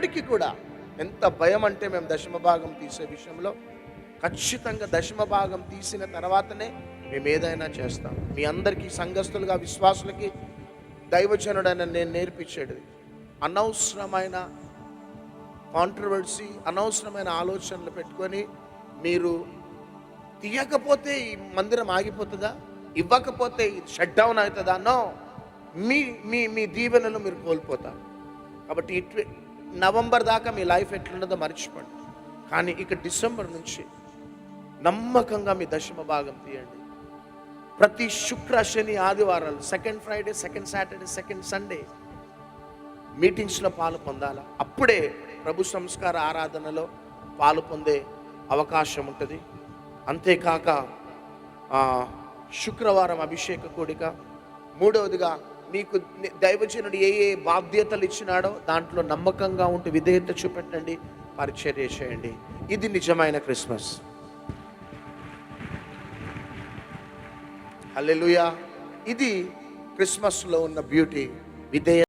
ఇప్పటికీ కూడా ఎంత భయం అంటే మేము దశమ భాగం తీసే విషయంలో ఖచ్చితంగా దశమ భాగం తీసిన తర్వాతనే మేము ఏదైనా చేస్తాం. మీ అందరికీ సంఘస్థులుగా విశ్వాసులకి దైవజనుడైన నేను నేర్పించేది అనవసరమైన కాంట్రవర్సీ అనవసరమైన ఆలోచనలు పెట్టుకొని మీరు తీయకపోతే ఈ మందిరం ఆగిపోతుందా? ఇవ్వకపోతే ఇది షట్ డౌన్ అవుతుందా? నో మీ మీ మీ దీవెనలు మీరు కోల్పోతారు. కాబట్టి ఇటు నవంబర్ దాకా మీ లైఫ్ ఎట్లున్నదో మర్చిపోండి. కానీ ఇక డిసెంబర్ నుంచి నమ్మకంగా మీ దశమ భాగం తీయండి. ప్రతి శుక్ర శని ఆదివారాలు second Friday second Saturday second Sunday మీటింగ్స్లో పాలు పొందాలా? అప్పుడే ప్రభు సంస్కార ఆరాధనలో పాలు పొందే అవకాశం ఉంటుంది. అంతేకాక శుక్రవారం అభిషేక కూడిక. మూడవదిగా మీకు దైవజనుడు ఏ ఏ బాధ్యతలు ఇచ్చినాడో దాంట్లో నమ్మకంగా ఉంటూ విధేయత చూపెట్టండి పరిచర్య చేయండి. ఇది నిజమైన క్రిస్మస్. హల్లెలూయా. ఇది క్రిస్మస్లో ఉన్న బ్యూటీ విధేయ